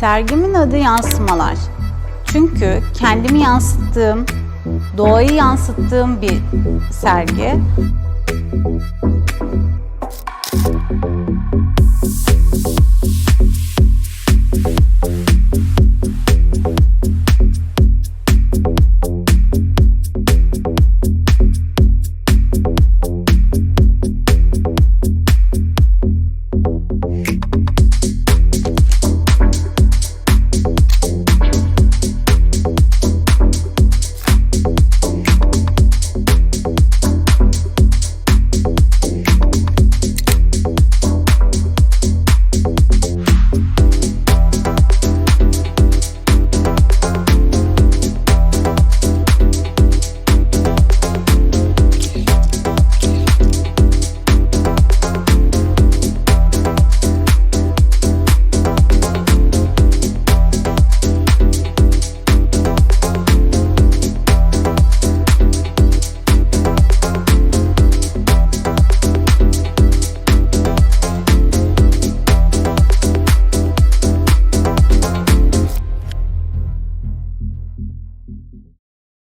Sergimin adı Yansımalar. Çünkü kendimi yansıttığım, doğayı yansıttığım bir sergi.